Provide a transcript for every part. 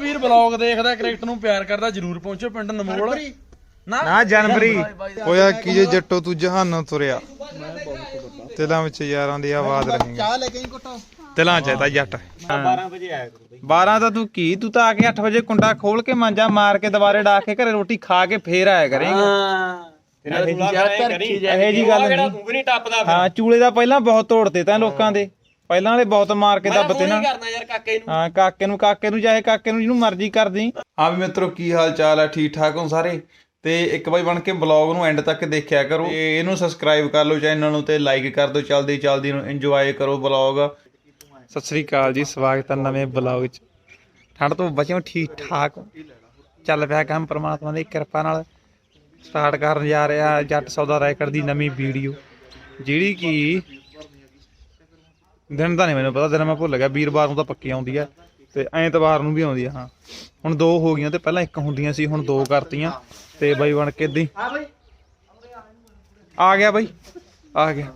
ਵੀਰ blog ਦੇਖਦਾ cricket ਨੂੰ ਪਿਆਰ ਕਰਦਾ ਜਰੂਰ ਪਹੁੰਚੋ ਪਿੰਡ ਨਮੋਲ। ਨਾ। ਜਨਵਰੀ। ਹੋਇਆ ਕੀ ਜੇ ਜੱਟੋ ਤੂੰ ਜਹਾਨੋਂ ਤੁਰਿਆ? ਤਿਲਾਂ ਵਿੱਚ ਯਾਰਾਂ ਦੀ ਆਵਾਜ਼ ਰਹੇਗਾ ਚਾਹ ਲੈ ਕੇ ਘਟੋ। ਤਿਲਾਂ ਚ ਤਾਂ ਜੱਟ। 12 ਵਜੇ ਆਇਆ 12 ਤਾਂ ਤੂੰ ਕੀ? ਤੂੰ ਤਾਂ ਆ ਕੇ 8 ਵਜੇ ਕੁੰਡਾ ਖੋਲ ਕੇ ਮਾਂਜਾ ਮਾਰ ਕੇ ਦੁਬਾਰੇ ਡਾ ਕੇ ਘਰੇ ਰੋਟੀ ਖਾ ਕੇ ਫੇਰ ਆਇਆ ਕਰੇਂਗਾ। ਹਾਂ। ਇਹ ਜੀ ਗੱਲ ਨਹੀਂ। ਹਾਂ ਚੂਲੇ ਦਾ ਪਹਿਲਾਂ ਬਹੁਤ ਤੋੜਤੇ ਤਾਂ ਲੋਕਾਂ ਦੇ। ਪਹਿਲਾਂ ਵਾਲੇ ਬਹੁਤ ਮਾਰ ਕੇ ਦੱਬਤੇ ਨਾ। ਕਰਨਾ ਯਾਰ ਕਾਕੇ ਨੂੰ। ਹਾਂ ਕਾਕੇ ਨੂੰ ਕਾਕੇ ਨੂੰ ਚਾਹੇ ਕਾਕੇ ਨੂੰ ਜਿਹਨੂੰ ਮਰਜ਼ੀ ਕਰਦੀ ਹਾਂ ਵੀ ਮਿੱਤਰੋ ਕੀ ਹਾਲ ਚਾਲ ਹੈ ਠੀਕ ਠਾਕ ਹੋ ਸਾਰੇ? ਤੇ ਇੱਕ ਵਾਰੀ ਬਣ ਕੇ ਬਲੌਗ ਨੂੰ ਐਂਡ ਤੱਕ ਦੇਖਿਆ ਕਰੋ। ਤੇ ਇਹਨੂੰ ਸਬਸਕ੍ਰਾਈਬ ਕਰ ਲਓ ਚੈਨਲ ਨੂੰ ਤੇ ਲਾਈਕ ਕਰ ਦਿਓ। ਚਲਦੀ ਚਲਦੀ ਨੂੰ ਇੰਜੋਏ ਕਰੋ ਬਲੌਗ ਸਤਿ ਸ੍ਰੀ ਅਕਾਲ ਜੀ ਸਵਾਗਤ ਹੈ ਨਵੇਂ ਬਲੌਗ 'ਚ। ਠੰਡ ਤੋਂ ਬਚਿਓ ਠੀਕ ਠਾਕ। ਚੱਲ ਪਿਆ ਕੰਮ ਪ੍ਰਮਾਤਮਾ ਦੀ ਕਿਰਪਾ ਨਾਲ। ਸਟਾਰਟ ਕਰਨ ਜਾ ਰਿਹਾ ਜੱਟ ਸੌਦਾ ਰੈਕਡ ਦੀ ਨਵੀਂ ਵੀਡੀਓ ਜਿਹੜੀ ਕਿ ਦਿਨ ਤਾਂ ਨਹੀਂ ਮੈਨੂੰ ਪਤਾ ਦਿਨ ਮੈਂ ਭੁੱਲ ਗਿਆ ਵੀਰਵਾਰ ਨੂੰ ਤਾਂ ਪੱਕੀ ਆਉਂਦੀ ਹੈ ਤੇ ਐਤਵਾਰ ਨੂੰ ਵੀ ਆਉਂਦੀ ਹੈ ਹਾਂ। ਹੁਣ ਦੋ ਹੋ ਗਈਆਂ ਤੇ ਪਹਿਲਾਂ ਇੱਕ ਹੁੰਦੀਆਂ ਸੀ ਹੁਣ ਦੋ ਕਰਤੀਆਂ। ਤੇ ਬਾਈ ਬਣ ਕੇ ਇਦਾਂ ਆ ਗਿਆ ਬਾਈ ਆ ਗਿਆ।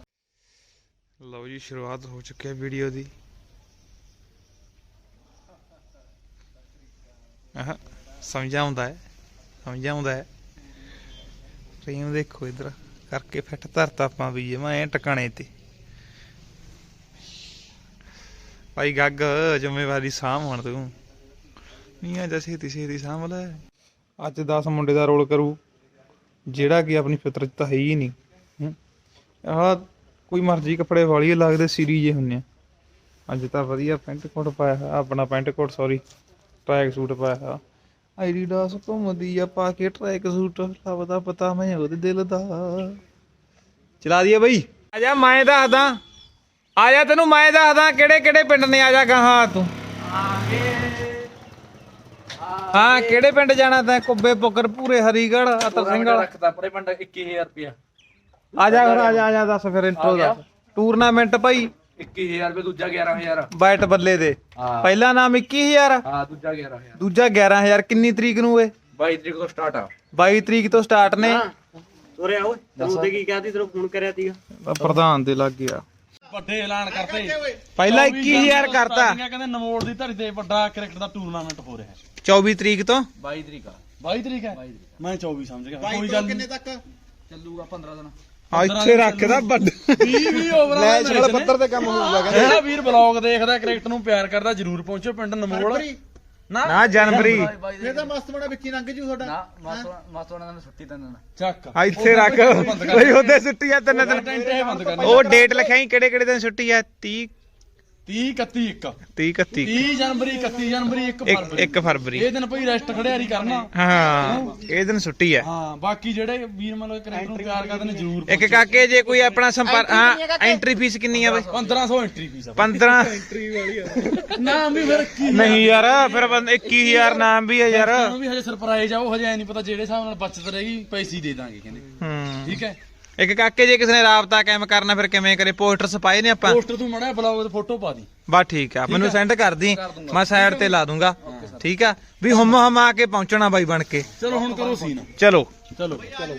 ਲਓ ਜੀ ਸ਼ੁਰੂਆਤ ਹੋ ਚੁੱਕੀ ਹੈ ਵੀਡੀਓ ਦੀ। ਆਹ ਸਮਝਾਉਂਦਾ ਹੈ ਸਮਝਾਉਂਦਾ ਹੈ। ਟ੍ਰੇਨ ਦੇਖੋ ਇਧਰ ਕਰਕੇ ਫਿੱਟ ਧਰਤਾ ਆਪਾਂ ਵੀ ਜੇ ਮੈਂ ਟਿਕਾਣੇ ਤੇ। ਭਾਈ ਗੱਗ ਜ਼ਿੰਮੇਵਾਰੀ ਸਾਂਭ ਹੁਣ ਤੂੰ। ਨਹੀਂ ਆ ਜਾ ਛੇਤੀ ਛੇਤੀ ਸਾਂਭ ਲੈ। ਅੱਜ 10 ਮੁੰਡੇ ਦਾ ਰੋਲ ਕਰੂ ਜਿਹੜਾ ਕਿ ਆਪਣੀ ਫਿਤਰਤ ਤਾਂ ਹੈ ਹੀ ਨਹੀਂ। ਆਹ ਕੋਈ ਮਰਜ਼ੀ ਕੱਪੜੇ ਵਾਲੀ ਲੱਗਦੇ ਸੀਰੀ ਜੇ ਹੁੰਨੇ ਆ। ਅੱਜ ਤਾਂ ਵਧੀਆ ਪੈਂਟ ਕੋਟ ਪਾਇਆ ਹੋਇਆ ਆਪਣਾ pant coat sorry track suit ਪਾਇਆ ਹੋਇਆ। ਆਈਡੀਡਾਸ ਘੁੰਮਦੀ ਆ ਪਾ ਕੇ ਟਰੈਕ ਸੂਟ ਲੱਭਦਾ ਪਤਾ ਮੈਂ ਉਹਦੇ ਦਿਲ ਦਾ। ਚਲਾ ਦਈਏ ਬਈ। ਆ ਜਾ ਮੈਂ ਦੱਸਦਾ। ਆ ਜਾ ਤੈਨੂੰ ਮੈਂ ਦੱਸਦਾ ਕਿਹੜੇ ਕਿਹੜੇ ਪਿੰਡ ਨੇ ਆ ਜਾ ਗਾਹਾਂ ਤੂੰ। ਹਾਂ ਕਿਹੜੇ ਪਿੰਡ ਜਾਣਾ ਤੈਂ? ਕੁੱਬੇ ਪੁੱਕਰ ਪੂਰੇ ਹਰੀਗੜ ਅਤਰ ਸਿੰਘ ਵਾਲਾ। ਰੱਖਦਾ ਪਰੇ ਪਿੰਡ 21000 ਰੁਪਿਆ ਆ ਜਾ ਫਿਰ ਆ ਜਾ ਆ ਜਾ ਦੱਸ ਫਿਰ ਇੰਟਰੋ ਦਾ ਟੂਰਨਾਮੈਂਟ ਭਾਈ। 21000 ਰੁਪਏ ਦੂਜਾ 11000 ਬਾਈਟ ਬੱਲੇ ਦੇ। ਪਹਿਲਾ ਨਾਮ 21000 ਹਾਂ ਦੂਜਾ 11000 ਦੂਜਾ 11000 ਕਿੰਨੀ ਤਰੀਕ ਨੂੰ ਏ? 22 ਤਰੀਕ ਤੋਂ ਸਟਾਰਟ ਆ। 22 ਤਰੀਕ ਤੋਂ ਸਟਾਰਟ ਨੇ। ਉਰੇ ਓਏ ਤੂੰ ਤੇ ਕੀ ਕਹਤੀ ਤੈਨੂੰ ਫੋਨ ਕਰਿਆ ਸੀਗਾ। ਪ੍ਰਧਾਨ ਦੇ ਲੱਗ ਗਿਆ। ਵੱਡੇ ਐਲਾਨ ਕਰਤੇ। ਪਹਿਲਾਂ 21000 ਕਰਤਾ। ਕਹਿੰਦੇ ਨਮੋੜ ਦੀ ਧਰਤੀ ਤੇ ਵੱਡਾ ਕ੍ਰਿਕਟ ਦਾ ਟੂਰਨਾਮੈਂਟ ਹੋ ਰਿਹਾ। ਹੈ 24 ਤਰੀਕ ਤੋਂ? 22 ਤਰੀਕ ਆ। 22 ਤਰੀਕ ਹੈ ਮੈਂ 24 ਸਮਝ ਗਿਆ। ਕੋਈ ਗੱਲ ਕਿੰਨੇ ਤੱਕ? ਚੱਲੂਗਾ 15 ਦਿਨ। ਇੱਥੇ ਰੱਖਦਾ ਵੱਡ। 20 20 ਓਵਰਾਂ ਦਾ ਨੈਸ਼ਨਲ ਪੱਧਰ ਤੇ ਕੰਮ ਹੋਊਗਾ ਜਿਹੜਾ ਵੀਰ ਬਲੌਗ ਦੇਖਦਾ ਕ੍ਰਿਕਟ ਨੂੰ ਪਿਆਰ ਕਰਦਾ ਜਰੂਰ ਪਹੁੰਚੋ ਪਿੰਡ ਨਮੋਲ ਨਾ। ਨਾ ਜਨਵਰੀ। ਇਹ ਤਾਂ ਮਸਤ ਬਣਾ ਵਿੱਚ ਹੀ ਲੰਘ ਜੂ ਤੁਹਾਡਾ। ਚੱਕ। ਆ ਇੱਥੇ ਰੱਖ। ਕੋਈ ਉਹਦੇ ਛੁੱਟੀ ਆ ਤਿੰਨ ਦਿਨ। ਬੰਦ ਕਰਨੀ ਉਹ ਡੇਟ ਲਿਖਾਈ ਕਿਹੜੇ ਕਿਹੜੇ ਦਿਨ ਛੁੱਟੀ ਆ? 30 30 31 1 30 31 30 ਜਨਵਰੀ 31 ਜਨਵਰੀ 1 ਇੱਕ ਫਰਵਰੀ। 1 ਫਰਵਰੀ। ਇਹ ਦਿਨ ਭਈ ਰੈਸਟ ਖੜਿਆਰੀ ਕਰਨਾ। ਹਾਂ ਇਹ ਦਿਨ ਛੁੱਟੀ ਆ ਹਾਂ ਬਾਕੀ ਜਿਹੜੇ ਵੀਰ ਮਤਲਬ ਕ੍ਰਿਕਟ ਨੂੰ ਪਿਆਰ ਕਰਦੇ ਨੇ ਜਰੂਰ ਇੱਕ ਕਾਕੇ ਜੇ ਕੋਈ ਆਪਣਾ ਸੰਪਰਕ ਹਾਂ ਐਂਟਰੀ ਫੀਸ ਕਿੰਨੀ ਆ ਬਈ? 1500 ਐਂਟਰੀ ਫੀਸ ਆ 15 ਨਾਮ ਵੀ ਫਿਰ ਕੀ ਨਹੀਂ ਯਾਰ ਫਿਰ ਬੰਦ 21000 ਨਾਮ ਵੀ ਆ ਯਾਰ। ਨੂੰ ਵੀ ਹਜੇ ਸਰਪ੍ਰਾਈਜ਼ ਆ ਉਹ ਹਜੇ ਐ ਨਹੀਂ ਪਤਾ ਜਿਹੜੇ ਹਿਸਾਬ ਨਾਲ ਬਚਤ ਰਹੇਗੀ ਪੈਸੇ ਦੇ ਦਾਂਗੇ ਕਹਿੰਦੇ। ਹੂੰ। ਠੀਕ ਹੈ? ਇੱਕ ਕਾਕੇ ਜੇ ਕਿਸੇ ਨੇ ਰਾਬਤਾ ਕਾਇਮ ਕਰਨਾ ਫਿਰ ਕਿਵੇਂ ਕਰੇ? ਪੋਸਟਰ ਸਪਾਏ ਨੇ ਆਪਾਂ। ਪੋਸਟਰ ਤੂੰ ਮੜਾ ਬਲੌਗ ਤੇ ਫੋਟੋ ਪਾ ਦੀ। ਬਸ ਠੀਕ ਆ ਮੈਨੂੰ ਸੈਂਡ ਕਰ ਦੀ। ਮੈਂ ਸਾਈਡ ਤੇ ਲਾ ਦੂੰਗਾ। ਠੀਕ ਆ? ਵੀ ਹਮ ਹਮ ਆ ਕੇ ਪਹੁੰਚਣਾ ਬਾਈ ਬਣ ਕੇ। ਚਲੋ ਹੁਣ ਕਰੋ ਸੀਨ ਚਲੋ। ਚਲੋ ਚਲੋ।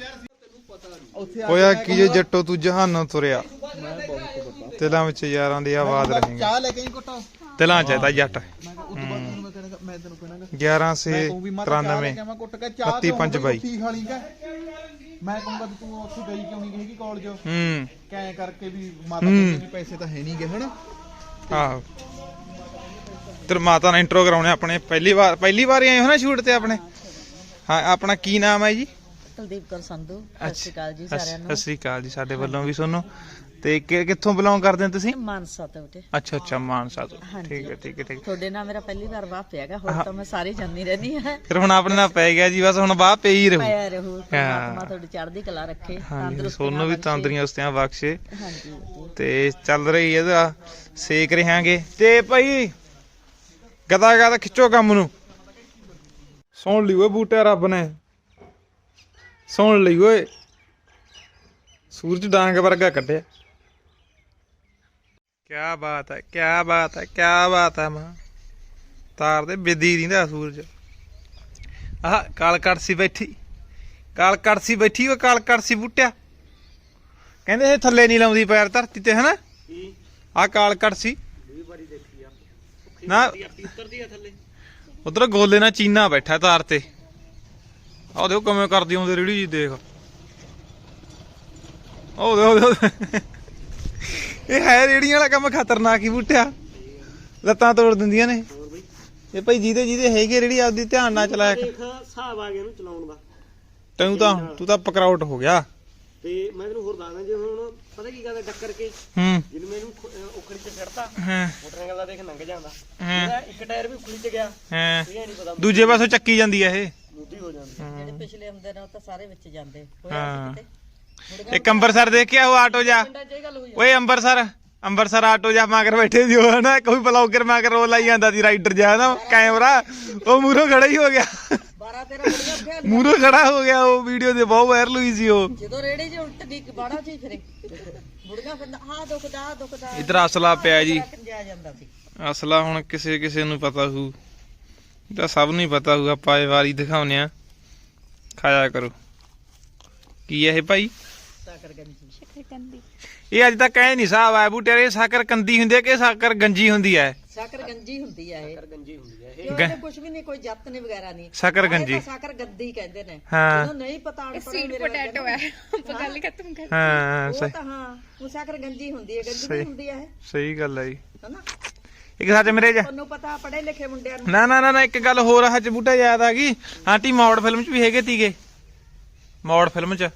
ਹੋਇਆ ਕੀ ਜੇ ਜੱਟੋ ਤੂੰ ਜਹਾਨ ਤੁਰਿਆ? ਤਿਲਾਂ ਵਿੱਚ ਯਾਰਾਂ ਦੀ ਆਵਾਜ਼ ਰਹੀ। ਚਾਹ ਲੈ ਕੇ ਕੋਟਾ ਤਿਲਾਂ ਚਾਹਤਾ ਜੱਟ। 11 ਸੇ 93 35 22 ਮੈਂ ਕਹੂੰਗਾ ਵੀ ਤੂੰ ਉੱਥੇ ਗਈ ਕਿਉਂ ਨਹੀਂ ਗਈ ਕਿ ਕਾਲਜ ਹੂੰ। ਕੈਂ ਕਰਕੇ ਵੀ ਮਾਤਾ ਕਹਿੰਦੀ ਵੀ ਪੈਸੇ ਤਾਂ ਹੈ ਨਹੀਂ ਗੇ ਹਨਾ? ਆਹੋ। ਤੇਰ ਮਾਤਾ ਨੇ ਇੰਟਰੋ ਕਰਾਉਣੇ ਆਪਣੇ। ਪਹਿਲੀ ਵਾਰ ਪਹਿਲੀ ਵਾਰ ਹੀ ਆਏ ਹੋ ਨਾ ਸ਼ੂਟ ਤੇ ਆਪਣੇ? ਹਾਂ ਆਪਣਾ ਕੀ ਨਾਮ ਹੈ ਜੀ? ਕੁਲਦੀਪ ਕੌਰ ਸੰਧੂ। ਸਤਿ ਸ਼੍ਰੀ ਅਕਾਲ ਜੀ ਸਤਿ ਸਾਰਿਆਂ ਸਤਿ ਨੂੰ ਸ੍ਰੀ ਅਕਾਲ ਜੀ ਸਾਡੇ ਵੱਲੋਂ ਵੀ ਤੁਹਾਨੂੰ ਤੇ ਕਿ- ਕਿੱਥੋਂ ਬਿਲੋਂਗ ਕਰਦੇ ਹੋ ਤੁਸੀਂ? ਮਾਨਸਾ ਤੋਂ ਬੇਟੇ ਅੱਛਾ ਅੱਛਾ ਮਾਨਸਾ ਤੋਂ। ਹਾਂਜੀ। ਠੀਕ ਹੈ ਠੀਕ ਹੈ ਠੀਕ ਹੈ। ਤੁਹਾਡੇ ਨਾਲ ਮੇਰਾ ਪਹਿਲੀ ਵਾਰ ਵਾਹ ਪਿਆਗਾ ਹੋਰ ਤਾਂ ਮੈਂ ਸਾਰੇ ਜਾਂਦੀ ਰਹਿੰਦੀ ਹਾਂ। ਫਿਰ ਹੁਣ ਆਪਣੇ ਨਾਲ ਪੈ ਗਿਆ ਜੀ ਬਸ ਹੁਣ ਬਾਹ ਪਈ ਹੀ ਰਹੂ। ਪਿਆ ਰਹੂ ਪਰਮਾਤਮਾ ਤੁਹਾਡੀ ਚੜ੍ਹਦੀ ਕਲਾ ਰੱਖੇ ਹਾਂਜੀ ਤੰਦਰੁਸਤੀ ਸੋਨੂੰ ਵੀ ਤੰਦਰੀਆਂ ਬਖਸ਼ੇ। ਹਾਂਜੀ ਤੇ ਚੱਲ ਰਹੀ ਇਹਦਾ ਸੇਕ ਰਹਾਂਗੇ। ਤੇ ਭਾਈ ਗਦਾ ਗਦਾ ਖਿੱਚੋ ਕੰਮ ਨੂੰ। ਸੁਣ ਲਈ ਓਏ ਬੂਟੇ ਰੱਬ ਨੇ। ਸੁਣ ਲਈ ਓਏ। ਸੂਰਜ ਡਾਂਗ ਵਰਗਾ ਕੱਢਿਆ। ਕਿਆ ਬਾਤ ਹੈ ਕਿਆ ਬਾਤ ਹੈ ਕਿਆ ਬਾਤ ਹੈ ਮਾਂ। ਤਾਰ ਦੇ ਬਿੱਦੀ ਰਿੰਦਾ ਸੂਰਜ। ਆਹ ਕਾਲ ਕੜਸੀ ਬੈਠੀ। ਕਾਲ ਕੜਸੀ ਬੈਠੀ ਓ ਕਾਲ ਕੜਸੀ ਬੂਟਿਆ। ਕਹਿੰਦੇ ਇਹ ਥੱਲੇ ਨਹੀਂ ਲਾਉਂਦੀ ਪੈਰ ਧਰਤੀ ਤੇ ਹਨਾ? ਆ। ਕਾਲ ਕੜਸੀ ਨਾ। ਉਤਰਦੀ ਆ ਥੱਲੇ। ਉਧਰ ਗੋਲੇ ਨਾਲ ਚੀਨਾ ਬੈਠਾ ਤਾਰ ਤੇ। ਆਹ ਦੇਖੋ ਕਿਵੇਂ ਕਰਦੀ ਆਉਂਦੇ ਰੇੜੀ ਜੀ ਦੇਖ। ਉਹ ਦੇ ਉਹ ਦੇ ਇਹ ਹੈ ਰੇੜੀਆਂ ਵਾਲਾ ਕੰਮ ਖਤਰਨਾਕ ਹੀ ਬੂਟਿਆ। ਲੱਤਾਂ ਤੋੜ ਦਿੰਦੀਆਂ ਨੇ। ਇਹ ਭਾਈ ਜਿਹਦੇ ਜਿਹਦੇ ਹੈਗੇ ਰੇੜੀ ਆਪਦੀ ਧਿਆਨ ਨਾਲ ਚਲਾਇਆ ਕਰ। ਦੇਖ ਹਿਸਾਬ ਆ ਗਿਆ ਇਹਨੂੰ ਚਲਾਉਣ ਦਾ। ਤੈਨੂੰ ਤਾਂ ਤੂੰ ਤਾਂ ਪਕਰਾਉਟ ਹੋ ਗਿਆ। ਤੇ ਮੈਂ ਤੈਨੂੰ ਹੋਰ ਦੱਸਦਾ ਜੇ ਹੁਣ ਪਤਾ ਕੀ ਕਰਦਾ ਟੱਕਰ ਕੇ ਹੂੰ। ਜਿਹਨੂੰ ਮੈਨੂੰ ਖੁ- ਅਹ ਉਖੜੀ ਚ ਛੱਡਤਾ ਹਾਂ। ਮੋਟਰਸਾਈਕਲ ਦਾ ਦੇਖ ਲੰਘ ਜਾਂਦਾ। ਹਾਂ। ਇਹਦਾ ਇੱਕ ਟਾਇਰ ਵੀ ਉਖੜੀ ਚ ਗਿਆ ਹਾਂ। ਇਹ ਨਹੀਂ ਪਤਾ। ਦੂਜੇ ਪਾਸੋਂ ਚੱਕੀ ਜਾਂਦੀ ਆ ਇਹ। ਮੁੱਦੀ ਹੋ ਜਾਂਦੀ। ਜਿਹੜੇ ਪਿਛਲੇ ਹੁੰਦੇ ਨੇ ਉਹ ਤਾਂ ਸਾਰੇ ਵਿੱਚ ਜਾਂਦੇ। ਹਾਂ। ਹੋਇਆ ਸੀ ਕਿਤੇ? ਇੱਕ ਅੰਬਰਸਰ ਦੇਖਿਆ ਉਹ ਆਟੋ ਜਾ। ਓਏ ਅੰਬਰਸਰ ਅੰਬਰਸਰ ਆਟੋ ਜਾ ਮਗਰ ਬੈਠੇ ਸੀ ਉਹ ਹਨਾ? ਕੋਈ ਬਲੌਗਰ ਮਗਰ ਰੋਲ ਲਾਈ ਜਾਂਦਾ ਸੀ ਰਾਈਡਰ ਜਾ ਨਾ ਕੈਮਰਾ। ਉਹ ਮੂਹਰੋਂ ਖੜਾ ਹੀ ਹੋ ਗਿਆ। 12 13 ਬੜੀਆਂ ਉੱਠਿਆ ਮੂਹਰੋਂ ਖੜਾ ਹੋ ਗਿਆ ਉਹ ਵੀਡੀਓ ਤੇ ਬਹੁਤ ਵਾਇਰਲ ਹੋਈ ਸੀ ਉਹ। ਜਦੋਂ ਰੇੜੇ 'ਚ ਉਲਟ ਗਈ ਬਾੜਾ 'ਚ ਹੀ ਫਿਰੇ। ਬੁੜੀਆਂ ਫਿਰ ਹਾਂ ਦੁਖਦਾ ਆਹ ਦੁਖਦਾ ਇਧਰ ਅਸਲਾ ਪਿਆ ਜੀ। ਜਾ ਜਾਂਦਾ ਸੀ। ਅਸਲਾ ਹੁਣ ਕਿਸੇ ਕਿਸੇ ਨੂੰ ਪਤਾ ਹੋਊ। ਇਹ ਤਾਂ ਸਭ ਨੂੰ ਹੀ ਪਤਾ ਹੋਊ ਆਪਾਂ ਇਹ ਵਾਰੀ ਦਿਖਾਉਨੇ ਆ ਖਾਇਆ ਕਰੋ। ਕੀ ਹੈ ਇਹ ਭਾਈ? ਸਾਕਰ ਗੰਜੀ। ਇਹ ਅੱਜ ਤੱਕ ਕਹਿ ਨਹੀਂ ਸਾਹਬ ਆਇਆ ਬੂਟੇ ਇਹ ਸਾਕਰ ਕੰਦੀ ਹੁੰਦੀ ਹੈ ਕਿ ਸਾਕਰ ਗੰਜੀ ਹੁੰਦੀ ਹੈ? ਸਾਕਰ ਗੰਜੀ ਹੁੰਦੀ ਆ ਇਹ। ਗੰਜੀ ਹੁੰਦੀ ਹੈ ਇਹ। ਕਿਉਂ ਇਹਦੇ ਕੁਝ ਵੀ ਨਹੀਂ ਕੋਈ ਜੱਤ ਨਹੀਂ ਵਗੈਰਾ ਨਹੀਂ। ਸਾਕਰ ਆਹ ਤਾਂ ਗੰਜੀ ਸਾਕਰ ਗੱਦੀ ਕਹਿੰਦੇ ਨੇ। ਹਾਂ। ਜਦੋਂ ਨਹੀਂ ਪਤਾ ਅਨਪੜ੍ਹ ਮੇਰੇ ਪੋਟੈਟੋ ਹੈ। ਗੱਲ ਖਤਮ ਕਰ ਹਾਂ ਉਹ ਸਹੀ। ਤਾਂ ਹਾਂ ਉਹ ਸਾਕਰ ਗੰਜੀ ਹੁੰਦੀ ਹੈ ਗੰਜੀ ਸਹੀ। ਨਹੀਂ ਹੁੰਦੀ ਹੈ ਸਹੀ ਗੱਲ ਹੈ ਜੀ। ਹਨਾ? ਇੱਕ ਸੱਚ ਮੇਰੇ ਜਾ ਤੁਹਾਨੂੰ ਪਤਾ ਪੜ੍ਹੇ ਲਿਖੇ ਮੁੰਡਿਆਂ ਨੂੰ। ਨਾ ਨਾ ਨਾ ਇੱਕ ਗੱਲ ਹੋਰ ਆ ਹੱਜ ਬੂਟਾ ਯਾਦ ਆ ਗਈ। ਆਂਟੀ ਮੌੜ ਫਿਲਮ ਚ ਵੀ ਹੈਗੇ ਤੀਗੇ? ਮੌੜ ਫਿਲਮ ਚ।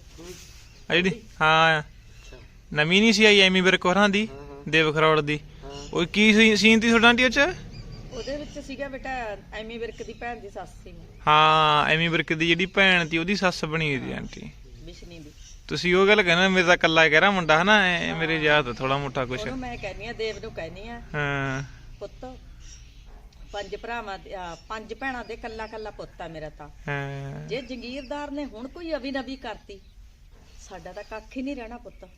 ਆ ਜਿਹੜੀ? ਹਾਂ। ਨਵੀਂ ਨਹੀਂ ਸੀ ਆਈ ਐਮੀ ਵਿਰਕ ਹੋਰਾਂ ਦੀ ਦੇਵ ਖਰੋੜ ਦੀ। ਉਹ ਕੀ ਸੀ- ਸੀਨ ਤੀ ਤੁਹਾਡਾ ਆਂਟੀ ਉਹ ਚ? ਉਹਦੇ ਵਿੱਚ ਸੀਗਾ ਬੇਟਾ ਐਮੀ ਵਿਰਕ ਦੀ ਭੈਣ ਦੀ ਸੱਸ ਸੀ। ਹਾਂ ਐਮੀ ਵਿਰਕ ਦੀ ਜਿਹੜੀ ਭੈਣ ਤੀ ਉਹਦੀ ਸੱਸ ਬਣੀ ਸੀ ਆਂਟੀ। ਵਿਸ਼ਨੀ ਦੀ। ਤੁਸੀਂ ਉਹ ਗੱਲ ਕਹਿੰਦੇ ਮੇਰੇ ਤਾਂ ਕੱਲਾ ਕਹਿ ਰਿਹਾ ਮੁੰਡਾ ਹਨਾ ਮੇਰੇ ਯਾਦ ਥੋੜਾ ਮੋਟਾ ਕੁਛ। ਮੈਂ ਕਹਿੰਨੀ ਆ ਦੇਵ ਨੂੰ ਕਹਿੰਨੀ ਆ ਹਾਂ। ਪੁੱਤ ਪੰਜ ਭਰਾਵਾਂ ਦੇ ਪੰਜ ਭੈਣਾਂ ਦੇ ਕੱਲਾ ਕੱਲਾ ਪੁੱਤ ਆ ਮੇਰਾ ਤਾਂ। ਹਾਂ। ਜੇ ਜੰਗੀਰਦਾਰ ਨੇ ਹੁਣ ਕੋਈ ਅਵੀ ਨਵੀ ਕਰਤੀ ਸਾਡਾ ਤਾਂ ਕੱਖ ਹੀ ਨਹੀਂ ਰਹਿਣਾ ਪੁੱਤ।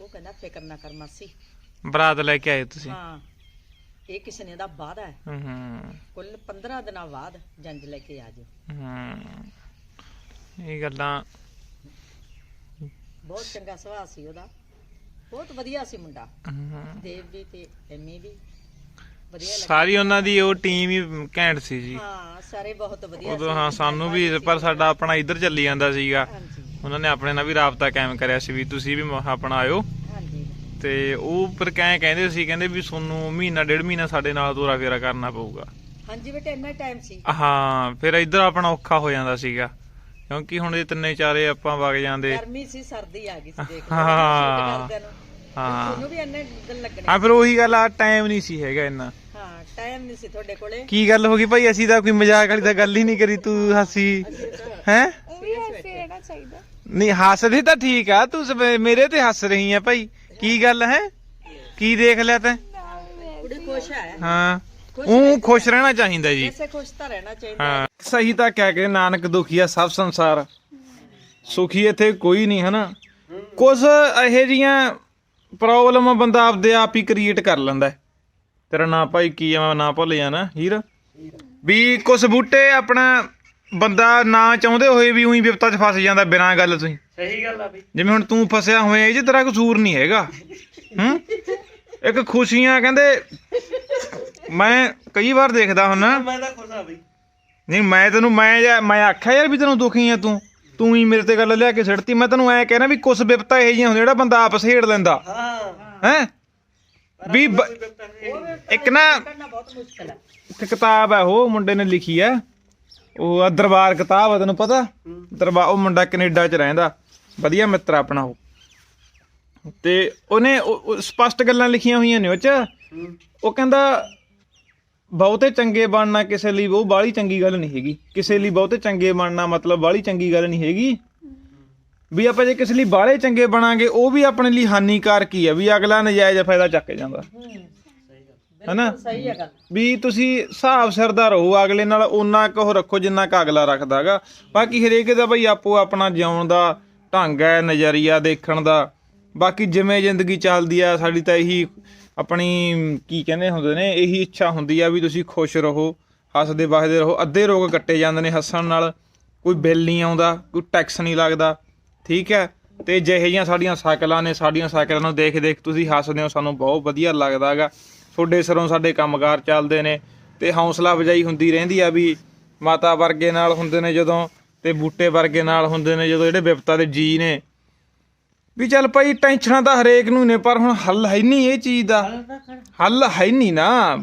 ਉਹ ਕਹਿੰਦਾ ਫਿਕਰ ਨਾ ਕਰ ਮਾਸੀ। ਬਰਾਤ ਲੈ ਕੇ ਆਏ ਤੁਸੀਂ। ਹਾਂ ਇਹ ਕਿਸੇ ਨੇ ਦਾ ਵਾਅਦਾ ਹੈ। ਹੂੰ ਹੂੰ। ਕੁੱਲ 15 ਦਿਨਾਂ ਬਾਅਦ ਜੰਜ ਲੈ ਕੇ ਆ ਜਾਓ। ਹੂੰ ਇਹ ਗੱਲਾਂ ਬਹੁਤ ਚੰਗਾ ਸੁਭਾਅ ਸੀ ਉਹਦਾ। ਬਹੁਤ ਵਧੀਆ ਸੀ ਮੁੰਡਾ। ਹੂੰ। ਦੇਵ ਵੀ ਤੇ ਐਮੀ ਵੀ। ਵਧੀਆ ਲੱਗਾ। ਸਾਰੀ ਉਹਨਾਂ ਦੀ ਉਹ ਟੀਮ ਹੀ ਘੈਂਟ ਸੀ ਜੀ। ਹਾਂ ਸਾਰੇ ਬਹੁਤ ਵਧੀਆ ਉਦੋਂ ਸੀ। ਹਾਂ ਸਾਨੂੰ ਵੀ ਪਰ ਸਾਡਾ ਆਪਣਾ ਇੱਧਰ ਚੱਲੀ ਜਾਂਦਾ ਸੀਗਾ। ਹਾਂਜੀ। ਉਹਨਾਂ ਨੇ ਆਪਣੇ ਨਾਲ ਵੀ ਰਾਬਤਾ ਕਾਇਮ ਕਰਿਆ ਸੀ ਵੀ ਤੁਸੀਂ ਵੀ ਆਪਣਾ ਆਇਓ। ਹਾਂਜੀ। ਤੇ ਉਹ ਪਰ ਕਹਿ ਕਹਿੰਦੇ ਸੀ ਕਹਿੰਦੇ ਵੀ ਤੁਹਾਨੂੰ ਮਹੀਨਾ ਡੇਢ ਮਹੀਨਾ ਸਾਡੇ ਨਾਲ ਤੋਰਾ ਫੇਰਾ ਕਰਨਾ ਪਊਗਾ। ਹਾਂਜੀ ਬੇਟੇ ਇੰਨਾ ਟਾਈਮ ਸੀ। ਹਾਂ ਫਿਰ ਇੱਧਰ ਆਪਣਾ ਔਖਾ ਹੋ ਜਾਂਦਾ ਸੀਗਾ। ਕਿਉਂਕਿ ਹੁਣ ਇਹ ਤਿੰਨੇ ਚਾਰੇ ਆਪਾਂ ਵਗ ਜਾਂਦੇ। ਗਰਮੀ ਸੀ ਸਰਦੀ ਆ ਗਈ ਸੀ ਦੇਖ ਲਓ। ਹਾਂ। ਤੁਹਾਨੂੰ ਵੀ ਇੰਨੇ ਦਿਨ ਲੱਗਣੇ। ਹਾਂ ਫਿਰ ਉਹੀ ਗੱਲ ਆ ਟਾਈਮ ਨਹੀਂ ਸੀ ਹੈਗਾ ਇੰਨਾ। ਹਾਂ ਟਾਈਮ ਨਹੀਂ ਸੀ ਤੁਹਾਡੇ ਕੋਲੇ। ਕੀ ਗੱਲ ਹੋ ਗਈ ਭਾਈ? ਅਸੀਂ ਤਾਂ ਕੋਈ ਮਜ਼ਾਕ ਵਾਲੀ ਤਾਂ ਗੱਲ ਹੀ ਨਹੀਂ ਕਰੀ ਤੂੰ ਹਾਸੀ। ਹੈ? ਉਹ ਵੀ ਐਸੇ ਰਹਿਣਾ ਚਾਹੀਦਾ। ਨਹੀਂ ਹੱਸਦੇ ਤਾਂ ਠੀਕ ਆ ਤੂੰ ਸਵੇ- ਮੇਰੇ ਤੇ ਹੱਸ ਰਹੀ ਆ ਭਾਈ। ਕੀ ਗੱਲ ਹੈ? ਕੀ ਦੇਖ ਲਿਆ ਤੈਂ? ਕੁੜੀ ਖੁਸ਼ ਹੈ। ਹਾਂ ਉਹ ਖੁਸ਼ ਰਹਿਣਾ ਚਾਹੀਦਾ ਜੀ। ਐਸੇ ਖੁਸ਼ ਤਾਂ ਰਹਿਣਾ ਚਾਹੀਦਾ। ਹਾਂ। ਸਹੀ ਤਾਂ ਕਹਿ ਕੇ ਨਾਨਕ ਦੁਖੀਆ ਸਭ ਸੰਸਾਰ। ਸੁਖੀ ਇੱਥੇ ਕੋਈ ਨਹੀਂ ਹਨਾ? ਕੁਝ ਇਹੋ ਜੀਆਂ ਪ੍ਰੋਬਲਮ ਬੰਦਾ ਆਪਦੇ ਆਪ ਹੀ ਕ੍ਰੀਏਟ ਕਰ ਲੈਂਦਾ ਹੈ। ਤੇਰਾ ਨਾਂ ਭਾਈ ਕੀ ਆ? ਮੈਂ ਨਾਂ ਭੁੱਲ ਜਾਣਾ ਹੀਰ। ਵੀ ਕੁਝ ਬੂਟੇ ਆਪਣਾ ਬੰਦਾ ਨਾ ਚਾਹੁੰਦੇ ਹੋਏ ਵੀ ਉਹੀ ਵਿਪਤਾ 'ਚ ਫਸ ਜਾਂਦਾ ਬਿਨਾਂ ਗੱਲ ਤੋਂ ਹੀ। ਸਹੀ ਗੱਲ ਆ ਬਈ। ਜਿਵੇਂ ਹੁਣ ਤੂੰ ਫਸਿਆ ਹੋਇਆ ਇਹ 'ਚ ਤੇਰਾ ਕਸੂਰ ਨਹੀਂ ਹੈਗਾ। ਹੂੰ? ਇੱਕ ਖੁਸ਼ੀਆਂ ਕਹਿੰਦੇ ਮੈਂ ਕਈ ਵਾਰ ਦੇਖਦਾ ਹੁੰਨਾ ਮੈਂ ਤਾਂ ਖੁਸ਼ ਆ ਬਈ। ਨਹੀਂ ਮੈਂ ਤੈਨੂੰ ਮੈਂ ਜਾਂ- ਮੈਂ ਆਖਿਆ ਯਾਰ ਵੀ ਤੈਨੂੰ ਦੁਖੀ ਆ ਤੂੰ। ਤੂੰ ਹੀ ਮੇਰੇ ਤੇ ਗੱਲ ਲਿਆ ਕੇ ਛੱਡਤੀ ਮੈਂ ਤੈਨੂੰ ਐ ਕਹਿਣਾ ਵੀ ਕੁਛ ਵਿਪਤਾ ਇਹ ਜਿਹੀਆਂ ਹੁੰਦੀਆਂ ਜਿਹੜਾ ਬੰਦਾ ਆਪਸ ਹੇੜ ਲੈਂਦਾ। ਹਾਂ ਹੈ। ਵੀ ਇੱਕ ਨਾ ਕਰਨਾ ਬਹੁਤ ਮੁਸ਼ਕਲ ਹੈ ਇੱਕ ਕਿਤਾਬ ਹੈ ਉਹ ਮੁੰਡੇ ਨੇ ਲਿਖੀ ਹੈ ਉਹ ਆ ਦਰਬਾਰ ਕਿਤਾਬ ਆ ਤੈਨੂੰ ਪਤਾ? ਦਰਬਾਰ ਉਹ ਮੁੰਡਾ ਕੈਨੇਡਾ 'ਚ ਰਹਿੰਦਾ। ਵਧੀਆ ਮਿੱਤਰ ਆਪਣਾ ਉਹ। ਤੇ ਉਹਨੇ ਉਹ- ਉਹ ਸਪਸ਼ਟ ਗੱਲਾਂ ਲਿਖੀਆਂ ਹੋਈਆਂ ਨੇ ਉਹ 'ਚ। ਉਹ ਕਹਿੰਦਾ ਬਹੁਤੇ ਚੰਗੇ ਬਣਨਾ ਕਿਸੇ ਲਈ ਉਹ ਬਾਹਲੀ ਚੰਗੀ ਗੱਲ ਨਹੀਂ ਹੈਗੀ। ਕਿਸੇ ਲਈ ਬਹੁਤੇ ਚੰਗੇ ਬਣਨਾ ਮਤਲਬ ਬਾਹਲੀ ਚੰਗੀ ਗੱਲ ਨਹੀਂ ਹੈਗੀ। ਵੀ ਆਪਾਂ ਜੇ ਕਿਸੇ ਲਈ ਬਾਹਲੇ ਚੰਗੇ ਬਣਾਂਗੇ ਉਹ ਵੀ ਆਪਣੇ ਲਈ ਹਾਨੀਕਾਰਕ ਹੀ ਆ? ਵੀ ਅਗਲਾ ਨਜਾਇਜ਼ ਫਾਇਦਾ ਚੱਕ ਕੇ ਜਾਂਦਾ। ਹੈਨਾ? ਸਹੀ ਹੈ ਗੱਲ। ਵੀ ਤੁਸੀਂ ਹਿਸਾਬ ਸਿਰ ਦਾ ਰਹੋ ਅਗਲੇ ਨਾਲ ਓਨਾ ਕੁ ਰੱਖੋ ਜਿੰਨਾ ਕੁ ਅਗਲਾ ਰੱਖਦਾਗਾ ਬਾਕੀ ਹਰੇਕ ਦਾ ਬਈ ਆਪੋ ਆਪਣਾ ਜਿਉਣ ਦਾ ਢੰਗ ਹੈ ਨਜ਼ਰੀਆ ਦੇਖਣ ਦਾ। ਬਾਕੀ ਜਿਵੇਂ ਜ਼ਿੰਦਗੀ ਚੱਲਦੀ ਆ ਸਾਡੀ ਤਾਂ ਇਹੀ ਆਪਣੀ ਕੀ ਕਹਿੰਦੇ ਹੁੰਦੇ ਨੇ ਇਹੀ ਇੱਛਾ ਹੁੰਦੀ ਆ ਵੀ ਤੁਸੀਂ ਖੁਸ਼ ਰਹੋ ਹੱਸਦੇ ਵਸਦੇ ਰਹੋ। ਅੱਧੇ ਰੋਗ ਕੱਟੇ ਜਾਂਦੇ ਨੇ ਹੱਸਣ ਨਾਲ। ਕੋਈ ਬਿੱਲ ਨਹੀਂ ਆਉਂਦਾ ਕੋਈ ਟੈਕਸ ਨਹੀਂ ਲੱਗਦਾ। ਠੀਕ ਹੈ? ਤੇ ਜਿਹੇ ਜਿਹੀਆਂ ਸਾਡੀਆਂ ਸਾਈਕਲਾਂ ਨੇ ਸਾਡੀਆਂ ਸਾਈਕਲਾਂ ਨੂੰ ਦੇਖ ਦੇਖ ਤੁਸੀਂ ਹੱਸਦੇ ਹੋ ਸਾਨੂੰ ਬਹੁਤ ਵਧੀਆ ਲੱਗਦਾਗਾ ਤੁਹਾਡੇ ਸਿਰੋਂ ਸਾਡੇ ਕੰਮਕਾਰ ਚੱਲਦੇ ਨੇ ਤੇ ਹੌਸਲਾ ਅਫਜਾਈ ਹੁੰਦੀ ਰਹਿੰਦੀ ਆ ਵੀ ਮਾਤਾ ਵਰਗੇ ਨਾਲ ਹੁੰਦੇ ਨੇ ਜਦੋਂ ਤੇ ਬੂਟੇ ਵਰਗੇ ਨਾਲ ਹੁੰਦੇ ਨੇ ਜਦੋਂ ਜਿਹੜੇ ਵਿਪਤਾ ਦੇ ਜੀ ਨੇ। ਵੀ ਚੱਲ ਭਾਈ ਟੈਨਸ਼ਨਾਂ ਤਾਂ ਹਰੇਕ ਨੂੰ ਨੇ, ਪਰ ਹੁਣ ਹੱਲ ਹੈ ਨਹੀਂ ਇਹ ਚੀਜ਼ ਦਾ। ਹੱਲ ਹੈ ਨਹੀਂ ਨਾ।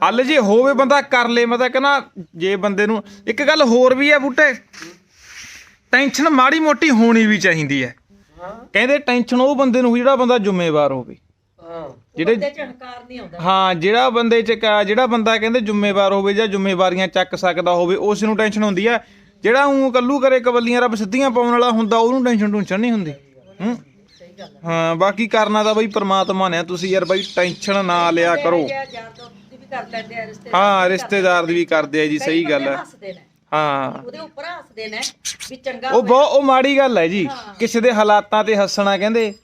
ਹੱਲ ਜੇ ਹੋਵੇ ਬੰਦਾ ਕਰ ਲੇ, ਮੈਂ ਤਾਂ ਕਹਿੰਦਾ ਜੇ ਬੰਦੇ ਨੂੰ ਇੱਕ ਗੱਲ ਹੋਰ ਵੀ ਹੈ ਬੂਟੇ, ਟੈਨਸ਼ਨ ਮਾੜੀ ਮੋਟੀ ਹੋਣੀ ਵੀ ਚਾਹੀਦੀ ਹੈ। ਕਹਿੰਦੇ ਟੈਨਸ਼ਨ ਉਹ ਬੰਦੇ ਨੂੰ ਜਿਹੜਾ ਬੰਦਾ ਜ਼ਿੰਮੇਵਾਰ ਹੋਵੇ। ਜਿਹੜੇ ਤੇ ਝਣਕਾਰ ਨਹੀਂ ਆਉਂਦਾ। ਹਾਂ ਜਿਹੜਾ ਬੰਦੇ ਚ ਕ- ਜਿਹੜਾ ਬੰਦਾ ਕਹਿੰਦੇ ਜ਼ਿੰਮੇਵਾਰ ਹੋਵੇ ਜਾਂ ਜ਼ਿੰਮੇਵਾਰੀਆਂ ਚੱਕ ਸਕਦਾ ਹੋਵੇ ਉਸ ਨੂੰ ਟੈਨਸ਼ਨ ਹੁੰਦੀ ਆ। ਜਿਹੜਾ ਉਹ ਕੱਲੂ ਕਰੇ ਕਬੱਲੀਆਂ ਰੱਬ ਸਿੱਧੀਆਂ ਪਾਉਣ ਵਾਲਾ ਹੁੰਦਾ ਉਹਨੂੰ ਟੈਨਸ਼ਨ ਟੁਨਸ਼ਨ ਨਹੀਂ ਹੁੰਦੀ। ਹੂੰ? ਹਾਂ ਬਾਕੀ ਕਰਨਾ ਤਾਂ ਬਈ ਪ੍ਰਮਾਤਮਾ ਨੇ ਆ, ਤੁਸੀਂ ਯਾਰ ਬਈ ਟੈਨਸ਼ਨ ਨਾ ਲਿਆ ਕਰੋ। ਯਾਰ ਦੋਸਤ ਦੀ ਵੀ ਕਰ ਲੈਂਦੇ ਆ ਰਿਸ਼ਤੇ ਹਾਂ ਰਿਸ਼ਤੇਦਾਰ ਦੀ ਵੀ ਕਰਦੇ ਆ ਜੀ ਸਹੀ ਗੱਲ ਹੈ ਹੱਸਦੇ ਨੇ। ਹਾਂ। ਉਹਦੇ ਉੱਪਰ ਹੱਸਦੇ ਨੇ ਵੀ ਚੰਗਾ ਉਹ ਬਹੁਤ ਉਹ ਮਾੜੀ ਗੱਲ ਹੈ ਜੀ। ਕਿਸੇ ਦੇ ਹਾਲਾਤਾਂ ਤੇ ਹੱਸਣਾ ਕਹਿੰਦੇ।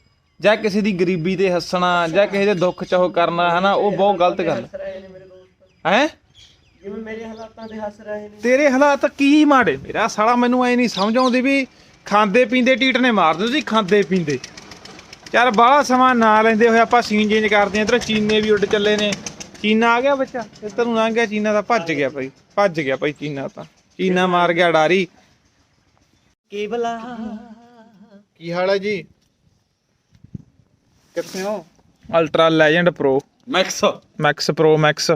ਜਾਂ ਕਿਸੇ ਦੀ ਗਰੀਬੀ ਤੇ ਹੱਸਣਾ ਜਾਂ ਕਿਸੇ ਦੇ ਦੁੱਖ ਚ ਉਹ ਕਰਨਾ ਹਨਾ ਉਹ ਬਹੁਤ ਗਲਤ ਗੱਲ। ਹੈ? ਜਿਵੇਂ ਮੇਰੇ ਹਾਲਾਤਾਂ ਤੇ ਹੱਸ ਰਹੇ ਨੇ। ਤੇਰੇ ਹਾਲਾਤ ਕੀ ਮਾੜੇ? ਮੇਰਾ ਸਾਲਾ ਮੈਨੂੰ ਐ ਨਹੀਂ ਸਮਝ ਆਉਂਦੀ ਵੀ ਖਾਂਦੇ ਪੀਂਦੇ ਟੀਟ ਨੇ ਮਾਰ ਦਿੰਦੇ ਤੁਸੀਂ ਖਾਂਦੇ ਪੀਂਦੇ। ਚੱਲ ਬਾਹਲਾ ਸਮਾਂ ਨਾ ਲੈਂਦੇ ਹੋਏ ਆਪਾਂ ਸੀਨ ਚੇਂਜ ਕਰਦੇ ਆਂ ਇਧਰ ਚੀਨੇ ਵੀ ਉੱਡ ਚੱਲੇ ਨੇ। ਚੀਨਾ ਆ ਗਿਆ ਬੱਚਾ ਇੱਧਰ ਨੂੰ ਲੰਘ ਗਿਆ ਚੀਨਾ ਤਾਂ ਭੱਜ ਗਿਆ ਭਾਈ ਭੱਜ ਗਿਆ ਭਾਈ ਚੀਨਾ ਤਾਂ। ਚੀਨਾ ਮਾਰ ਗਿਆ ਡਾਰੀ। ਕੇਵਲਾ ਕੀ ਹਾਲ ਹੈ ਜੀ? ਕਿੱਥੇ ਹੋ? Ultra legend pro max max pro max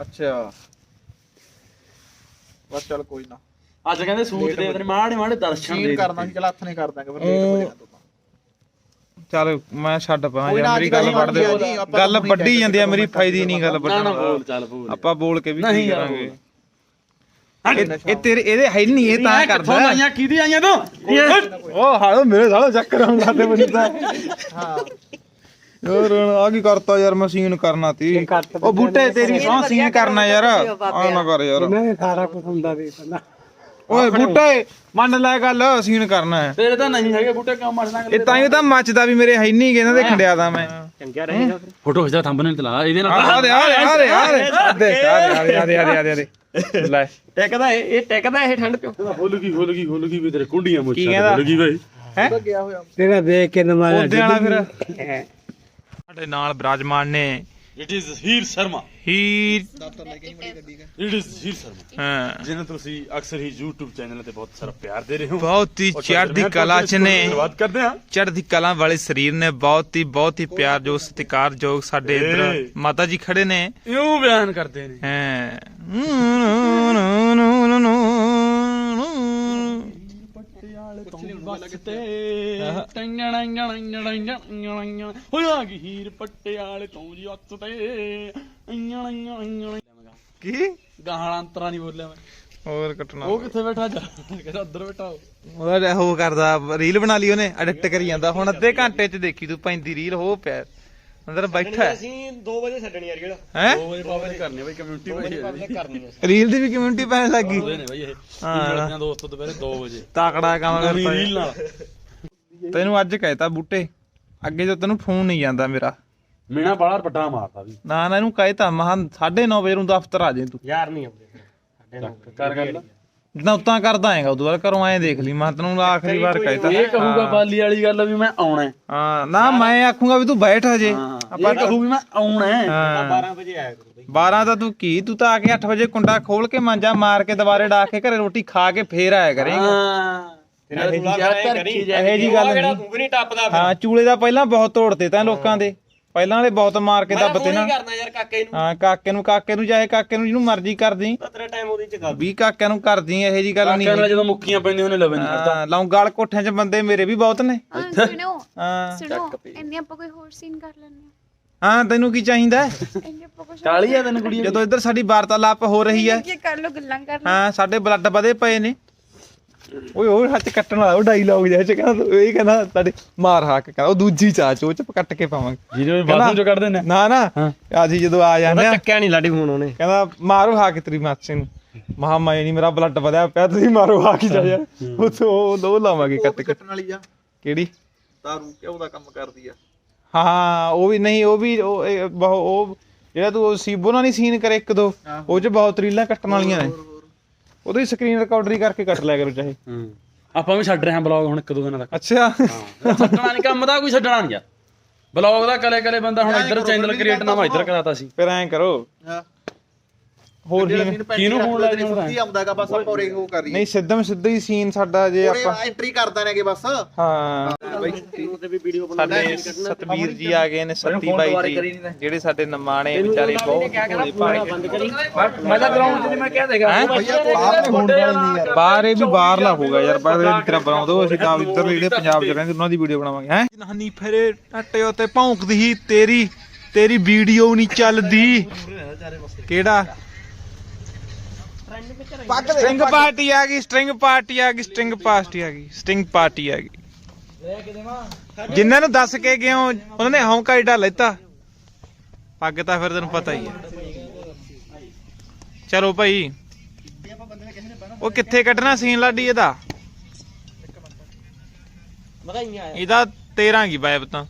ਅੱਛਾ। ਬਸ ਚੱਲ ਕੋਈ ਨਾ। ਅੱਜ ਕਹਿੰਦੇ ਸੂਟ ਦੇ ਆਪਣੇ ਮਾੜੇ ਮਾੜੇ ਦਰਸ਼ਨ ਸ਼ੀਨ ਦੇ ਕਰਨਾ ਚਲ ਹੱਥ ਨੇ ਕਰ ਦਾਂਗੇ ਫਿਰ ਲੇਟ ਹੋ ਜਾਣਾ। ਚੱਲ ਮੈਂ ਛੱਡ ਪਾ ਯਾਰ ਨਾ, ਮੇਰੀ ਗੱਲ ਆਪਾਂ ਗੱਲ ਕਹਿ ਜਾਂਦੀ ਆ ਮੇਰੀ ਫਾਇਦੀ ਨਹੀਂ ਗੱਲ ਨਾ ਨਾ ਬੋਲ ਆਪਾਂ ਬੋਲ ਕੇ ਵੀ ਨਹੀਂ ਕੀ ਕਰਾਂਗੇ? ਇਹ ਤੇਰੇ ਇਹਦੇ ਹੈ ਨਹੀਂ ਇਹ ਤਾਂ ਕਰਦਾ। ਹੈ ਆਈਆਂ ਕਿਹਦੀ ਆਈਆਂ ਤੂੰ? ਉਹ ਹਾਲੋ ਮੇਰੇ ਸਾਲੋ ਚੱਕਰ ਆਉਣ ਲੱਗਦੇ ਮੈਨੂੰ ਤਾਂ ਹਾਂ। ਯਾਰ ਆ ਕੀ ਕਰਤਾ ਯਾਰ ਮੈਂ ਕਰਨਾ ਤੀ। ਉਹ ਬੂਟੇ ਤੇਰੀ ਸੌ ਸੀਨ ਕਰਨਾ ਯਾਰ। ਆ ਨਾ ਕਰ ਯਾਰ। ਮੈਂ ਸਾਰਾ ਕੁਝ ਹੁੰਦਾ ਦੇ ਪਹਿਲਾਂ ਓਏ ਬੂਟੇ ਮੰਨ ਲੈ ਗੱਲ ਸੀਨ ਕਰਨਾ ਹੈ। ਤੇਰੇ ਤਾਂ ਨਹੀਂ ਹੈਗੇ ਬੂਟੇ ਕਿਉਂ ਮਰਨਾ ਇਹ ਤਾਂ ਹੀ ਤਾਂ ਮੱਚਦਾ ਵੀ ਮੇਰੇ ਹੈ ਨਹੀਂ ਕਹਿੰਦਾ ਦੇਖਣ ਡਿਆ ਦਾ ਮੈਂ। ਚੰਗਾ ਰਹੇਗਾ ਫੋਟੋ ਖਿੱਚਦਾ ਥੰਬਨੇਲ ਤੇ ਲਾ। ਇਹਦੇ ਨਾਲ ਆ ਦੇ ਆ ਦੇ ਆ ਦੇ ਆ ਦੇ। ਆ ਦੇ। ਆ ਦੇ ਆ ਦੇ। ਲੈ। ਟਿਕਦਾ ਇਹ ਇਹ ਟਿਕਦਾ ਇਹ ਠੰਡ ਪਿਓ ਖੁੱਲ ਗਈ ਖੁੱਲ ਗਈ ਖੁੱਲ ਗਈ ਵੀ ਤੇਰੇ ਕੁੰਡੀਆਂ ਮੁੱਛਾਂ ਕੀ ਕਹਿੰਦਾ? ਖੁੱਲ ਗਈ ਬਈ। ਹੈ? ਤੇਰਾ ਦੇਖ ਕੇ ਨਮਾਜ਼ ਉਹਦੇ ਵਾਲਾ ਫਿਰ। ਸਾਡੇ ਨਾਲ ਬਿਰਾਜਮਾਨ ਨੇ it is Heer Sharma Heer it is Heer Sharma ਹਾਂ ਜਿਹਨੂੰ ਤੁਸੀਂ ਅਕਸਰ ਹੀ YouTube ਚੈਨਲ ਤੇ ਬਹੁਤ ਸਾਰਾ ਪਿਆਰ ਦੇ ਰਹੇ ਹੋ ਬਹੁਤ ਹੀ ਚੜ੍ਹਦੀ ਕਲਾ ਚ ਨੇ ਧੰਨਵਾਦ ਕਰਦੇ ਹਾਂ ਚੜ੍ਹਦੀ ਕਲਾ ਵਾਲੇ ਸਰੀਰ ਨੇ ਬਹੁਤ ਹੀ ਬਹੁਤ ਹੀ ਪਿਆਰਯੋਗ ਸਤਿਕਾਰਯੋਗ ਸਾਡੇ ਇੱਧਰ। ਮਾਤਾ ਜੀ ਖੜੇ ਨੇ ਇਉਂ ਬਿਆਨ ਕਰਦੇ ਨੇ ਹੈ ਹੋਇਆ ਕੀ ਹੀਰ ਪੱਟਿਆਲੇ ਤੋਂ ਜੀ ਉੱਤ ਤੇ? ਕੀ? ਗਾਹਾਂ ਅੰਤਰਾ ਨਹੀਂ ਬੋਲਿਆ ਮੈਂ। ਹੋਰ ਕੱਟਣਾ। ਉਹ ਕਿੱਥੇ ਬੈਠਾ ਜਾ? ਕਹਿੰਦਾ ਉੱਧਰ ਬੈਠਾ ਉਹ। ਕਰਦਾ ਰੀਲ ਬਣਾ ਲਈ ਉਹਨੇ ਐਡਿਟ ਕਰੀ ਜਾਂਦਾ। ਹੁਣ ਅੱਧੇ ਘੰਟੇ ਚ ਦੇਖੀ ਤੂੰ ਪੈਂਦੀ ਰੀਲ ਹੋ ਪਿਆ। ਅੰਦਰ ਬੈਠਾ ਅਸੀਂ 2 ਵਜੇ ਛੱਡਣੀ ਯਾਰ ਕਿਹੜਾ? ਹੈ? ਦੋ ਵਜੇ ਪਾਬੰਦ ਕਰਨੀ ਬਈ ਕਮਿਊਨਿਟੀ ਭਾਈ ਕਰਨੀ ਰੀਲ ਦੀ ਵੀ ਕਮਿਊਨਿਟੀ ਪੈਣ ਲੱਗੀ ਹੋਏ ਨੇ ਬਈ ਇਹ। ਹਾਂ। ਦੋਸਤ ਦੁਪਹਿਰੇ 2 ਵਜੇ। ਤਾਕੜਾ ਕੰਮ ਨਵੀਂ ਕਰਦਾ ਰੀਲ ਨਾਲ। ਤੈਨੂੰ ਅੱਜ ਕਹਿਤਾ ਬੂਟੇ ਅੱਗੇ ਤੋਂ ਤੈਨੂੰ ਫੋਨ ਨਹੀਂ ਜਾਂਦਾ ਮੇਰਾ। ਮੀਣਾ ਬਾਹਰ ਪੱਟਾ ਮਾਰਦਾ ਵੀ। ਨਾ ਨਾ ਇਹਨੂੰ ਕਹਿਤਾ ਮਹਾਂ 9:30 ਵਜੇ ਨੂੰ ਦਫ਼ਤਰ ਆ ਜਾਈਂ ਤੂੰ। ਯਾਰ ਨਹੀਂ ਆਉਂਦੇ। ਸਾਡੇ ਨਾਲ ਕਰ ਗੱਲ। ਨੌਤਾਂ ਕਰਦਾ ਆਏਗਾ ਉਦੋਂ ਬਾਅਦ ਘਰੋਂ ਐਂ ਦੇਖ ਲਈ। ਮੈਂ ਤੈਨੂੰ ਆਖਰੀ ਵਾਰ ਕਹਿਤਾ। ਇਹ ਕਹੂਗਾ ਬਾਲੀ ਵਾਲੀ ਗੱਲ ਵੀ ਮੈਂ ਆਉਣਾ ਹੈ। ਹਾਂ ਨਾ ਮੈਂ ਆਖੂੰਗਾ ਵੀ ਤੂੰ ਬੈਠ ਹਜੇ। ਇਹ ਕਹੂ ਵੀ ਮੈਂ ਆਉਣਾ ਹੈ। ਹਾਂ। 12 ਵਜੇ ਆਇਆ ਕਰੋ ਬਈ। 12 ਤਾਂ ਤੂੰ ਕੀ ਤੂੰ ਤਾਂ ਆ ਕੇ 8 ਵਜੇ ਕੁੰਡਾ ਖੋਲ ਕੇ ਮਾਂਜਾ ਮਾਰ ਕੇ ਦੁਬਾਰੇ ਡਾ ਕੇ ਘਰੇ ਰੋਟੀ ਖਾ ਕੇ ਫੇਰ ਆਇਆ ਕਰੇਂਗਾ। ਹਾਂ। ਤੇਰਾ ਰੂਲਾ ਕਰਿਆ ਕਰੀ। ਇਹੋ ਜੀ ਗੱਲ ਨਹੀਂ। ਤੂੰ ਵੀ ਨਹੀਂ ਟੱਪਦਾ ਫਿਰ। ਹਾਂ ਚੂਲੇ ਦਾ ਪਹਿਲਾਂ ਬਹੁਤ ਤੋੜਤੇ ਤਾਂ ਲੋਕਾਂ ਦੇ। ਪਹਿਲਾਂ ਵਾਲੇ ਬਹੁਤ ਮਾਰ ਕੇ ਦੱਬਤੇ ਨਾ। ਕਰਨਾ ਯਾਰ ਕਾਕੇ ਨੂੰ। ਹਾਂ ਕਾਕੇ ਨੂੰ ਕਾਕੇ ਨੂੰ ਚਾਹੇ ਕਾਕੇ ਨੂੰ ਜਿਹਨੂੰ ਮਰਜ਼ੀ ਕਰਦੀ ਤੇਰਾ ਟਾਈਮ ਉਹਦੀ ਚ ਕਰ ਵੀ ਕਾਕਿਆਂ ਨੂੰ ਕਰਦੀ ਇਹੋ ਜੀ ਗੱਲ ਨਹੀਂ ਜਦੋਂ ਮੁੱਕੀਆਂ ਪੈਂਦੀਆਂ ਉਹਨੇ ਲਵੇ ਨਹੀਂ ਕਰਦਾ। ਹਾਂ ਲੌਂਗਾਲ ਕੋਠਿਆਂ 'ਚ ਬੰਦੇ ਮੇਰੇ ਵੀ ਬਹੁਤ ਨੇ। ਹਾਂ ਸੁਣੋ ਹਾਂ। ਸੁਣੋ ਇੰਨੇ ਆਪਾਂ ਕੋਈ ਹੋਰ ਸੀਨ ਕਰ ਲੈਂਦੇ ਹਾਂ। ਹਾਂ ਤੈਨੂੰ ਕੀ ਚਾਹੀਦਾ? ਕਾਲੀ ਆ ਤੈਨੂੰ ਕੁੜੀ ਜਦੋਂ ਇੱਧਰ ਸਾਡੀ ਵਾਰਤਾਲਾਪ ਹੋ ਰਹੀ ਹੈ। ਕੀ ਕਰ ਲੋ ਗੱਲਾਂ ਕਰ ਹਾਂ ਸਾਡੇ ਬਲੱਡ ਵਧੇ ਪਏ ਨੇ। ਓਏ ਉਹ ਹੱਥ ਕੱਟਣ ਵਾਲਾ ਉਹ ਡਾਇਲੌਗ ਜਿਹਾ ਚ ਕਹਿੰਦਾ ਤੂੰ ਇਹ ਕਹਿੰਦਾ ਸਾਡੇ ਮਾਰ ਹਾਕ ਕਹਿੰਦਾ ਉਹ ਦੂਜੀ ਚਾਚ ਉਹ ਚ ਕੱਟ ਕੇ ਪਾਵਾਂਗੇ। ਜਿਹਦੇ ਬਾਥਰੂਮ ਚੋਂ ਕੱਢਦੇ ਨੇ ਨਾ ਨਾ ਅਸੀਂ ਜਦੋਂ ਆ ਜਾਂਦੇ ਆ ਚੱਕਿਆ ਨਹੀਂ ਲਾਡੀ ਫੋਨ ਉਹਨੇ। ਕਹਿੰਦਾ ਮਾਰੋ ਹਾਕ ਤੇਰੀ ਮਾਸੀ ਨੂੰ। ਮਹਾ ਮੈਂ ਨਹੀਂ ਮੇਰਾ ਬਲੱਡ ਵਧਿਆ ਪਿਆ ਤੁਸੀਂ ਮਾਰੋ ਹਾਕ ਜਾ ਯਾਰ। ਉਥੋਂ ਉਹ ਲੋ ਲਾਵਾਂਗੇ ਕੱਟ ਕੇ। ਕੱਟਣ ਵਾਲੀ ਆ। ਕਿਹੜੀ? ਦਾਰੂ ਕਿਉਂ ਦਾ ਕੰਮ ਕਰਦੀ ਆ? ਹਾਂ ਉਹ ਵੀ ਨਹੀਂ ਉਹ ਵੀ ਉਹ ਉਹ ਜਿਹੜਾ ਤੂੰ ਸੀਬੋ ਨਾਲ ਨਹੀਂ ਸੀਨ ਕਰੇ ਇੱਕ ਦੋ ਉਹ ਚ ਬਹੁਤ ਰੀਲਾਂ ਕੱਟਣ ਵਾਲੀਆਂ ਨੇ। ਉਹਦੀ ਸਕਰੀਨ ਰਿਕਾਰਡਰੀ ਕਰਕੇ ਕੱਟ ਲਿਆ ਕਰੋ ਚਾਹੇ। ਹੂੰ। ਆਪਾਂ ਵੀ ਛੱਡ ਰਹੇ ਹਾਂ ਬਲੌਗ ਹੁਣ ਇੱਕ ਦੋ ਦਿਨਾਂ ਤੱਕ। ਅੱਛਾ। ਛੱਡਣਾ ਨਹੀਂ ਕੰਮ ਦਾ ਕੋਈ ਛੱਡਣਾ ਨਹੀਂ ਯਾਰ ਬਲੌਗ ਦਾ ਕਲੇ ਕਲੇ ਬੰਦਾ ਹੁਣ ਇੱਧਰ ਚੈਨਲ ਕ੍ਰੀਏਟ ਨਾ ਮੈਂ ਇੱਧਰ ਕਰਾਤਾ ਸੀ। ਫਿਰ ਐਂ ਕਰੋ। ਹਾਂ। ਹੋਰ ਪੈਂਟ ਕਿਹਨੂੰ ਫੋਨ ਲਾਇਆ ਜਾਂਦਾ? ਫੁੱਤੀ ਆਉਂਦਾਗਾ ਬਸ ਆਪਾਂ ਉਰੇ ਉਹ ਕਰ ਨਹੀਂ ਸਿੱਧਮ ਸਿੱਧਾ ਹੀ ਸੀਨ ਸਾਡਾ ਜੇ ਉਰੇ ਆਪਾਂ ਐਂਟਰੀ ਕਰਦਾ ਨੇਗੇ ਬਸ। ਹਾਂ। ਤੈਨੂੰ ਤੇ ਵੀ ਵੀਡੀਓ ਬਣਾ ਸਾਡੇ ਸਤਵੀਰ ਜੀ ਆ ਗਏ ਨੇ ਸੱਤੀ ਬਾਈ ਜੀ। ਜਿਹੜੇ ਸਾਡੇ ਨਮਾਣੇ ਵਿਚਾਰੇ ਬਹੁਤ ਭੋਲੇ ਭਾਲੇ ਬੰਦ ਕਰੀ। ਮੈਂ ਤਾਂ ਗਰਾਊਂਡ 'ਚ ਮੈਂ ਕਿਹਾ ਦੇਗਾ? ਬਾਹਰ ਫੋਨ ਵਾਲੀ ਨਹੀਂ ਯਾਰ। ਬਾਹਰ ਇਹ ਵੀ ਬਾਹਰਲਾ ਹੋਊਗਾ ਯਾਰ ਬਾਹਰ ਦੀ ਤਰ੍ਹਾਂ ਬਣਾਉਂਦੋ ਅਸੀਂ ਤਾਂ ਇੱਧਰ ਜਿਹੜੇ ਪੰਜਾਬ 'ਚ ਰਹਿੰਦੇ ਉਹਨਾਂ ਦੀ ਵੀਡੀਓ ਬਣਾਵਾਂਗੇ ਹੈ? ਨਾਨੀ ਫੇਰੇ ਟੱਟੇ ਉੱਤੇ ਭੌਂਕਦੀ ਹੀ ਤੇਰੀ ਤੇਰੀ ਵੀਡੀਓ ਨਹੀਂ ਚੱਲਦੀ। ਕਿਹੜਾ? ਸਟ੍ਰਿੰਗ ਪਾਰਟੀ ਆ ਗਈ ਸਟ੍ਰਿੰਗ ਪਾਰਟੀ ਆ ਗਈ ਸਟ੍ਰਿੰਗ ਪਾਰਟੀ ਆ ਗਈ ਸਟ੍ਰਿੰਗ ਪਾਰਟੀ ਆ ਗਈ। ਜਿਨ੍ਹਾਂ ਨੂੰ ਦੱਸ ਕੇ ਗਏ ਹੋ ਉਹਨਾਂ ਨੇ ਹੌਂਕਾ ਏਡਾ ਲੈਤਾ। ਪੱਗ ਤਾਂ ਫਿਰ ਤੈਨੂੰ ਪਤਾ ਹੀ ਹੈ ਚਲੋ ਭਾਈ ਉਹ ਕਿੱਥੇ ਕੱਢਣਾ ਸੀਨ ਲਾਡੀ ਇਹਦਾ? ਵਧਾਈਆਂ ਇਹਦਾ 13 ਕੀ ਬਾਇਬ ਤਾਂ।